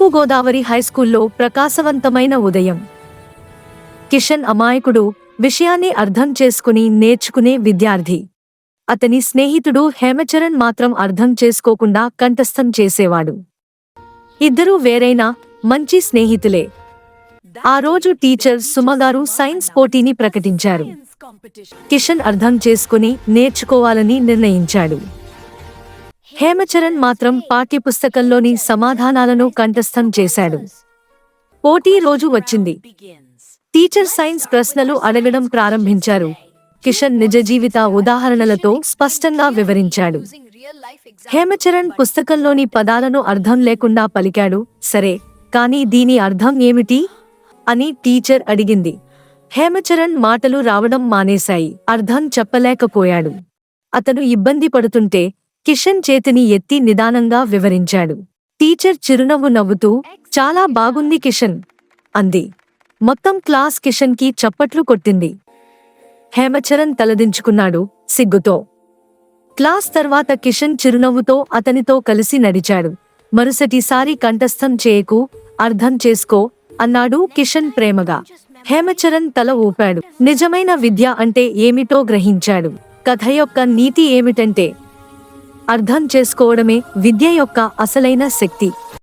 తూర్పుగోదావరి హైస్కూల్లో ప్రకాశవంతమైన ఉదయం. కిషన్ అమాయకుడు విషయాన్ని అర్థం చేసుకుని నేర్చుకునే విద్యార్థి. అతని స్నేహితుడు హేమచరణ్ మాత్రం అర్థం చేసుకోకుండా కంఠస్థం చేసేవాడు. ఇద్దరూ వేరైనా మంచి స్నేహితులే. ఆ రోజు టీచర్ సుమగారు సైన్స్ పోటీని ప్రకటించారు. కిషన్ అర్థం చేసుకుని నేర్చుకోవాలని నిర్ణయించాడు. హేమచరణ్ మాత్రం పాఠ్యపుస్తకంలోని సమాధానాలను కంఠస్థం చేశాడు. పోటీ రోజు వచ్చింది. టీచర్ సైన్స్ ప్రశ్నలు అడగడం ప్రారంభించారు. కిషన్ నిజ జీవిత ఉదాహరణలతో స్పష్టంగా వివరించాడు. హేమచరణ్ పుస్తకంలోని పదాలను అర్థం లేకుండా పలికాడు. సరే కానీ దీని అర్థం ఏమిటి? అని టీచర్ అడిగింది. హేమచరణ్ మాటలు రావడం మానేశాయి. అర్థం చెప్పలేకపోయాడు. అతను ఇబ్బంది పడుతుంటే కిషన్ చేతిని ఎత్తి నిదానంగా వివరించాడు. టీచర్ చిరునవ్వు నవ్వుతూ చాలా బాగుంది కిషన్ అంది. మొత్తం క్లాస్ కిషన్కి చప్పట్లు కొట్టింది. హేమచరణ్ తలదించుకున్నాడు సిగ్గుతో. క్లాస్ తర్వాత కిషన్ చిరునవ్వుతో అతనితో కలిసి నడిచాడు. మరుసటిసారి కంఠస్థం చేయకు అర్థం చేసుకో అన్నాడు కిషన్ ప్రేమగా. హేమచరణ్ తల ఊపాడు. నిజమైన విద్య అంటే ఏమిటో గ్రహించాడు. కథ యొక్క నీతి ఏమిటంటే అర్థం చేసుకోవడమే విద్య యొక్క అసలైన శక్తి.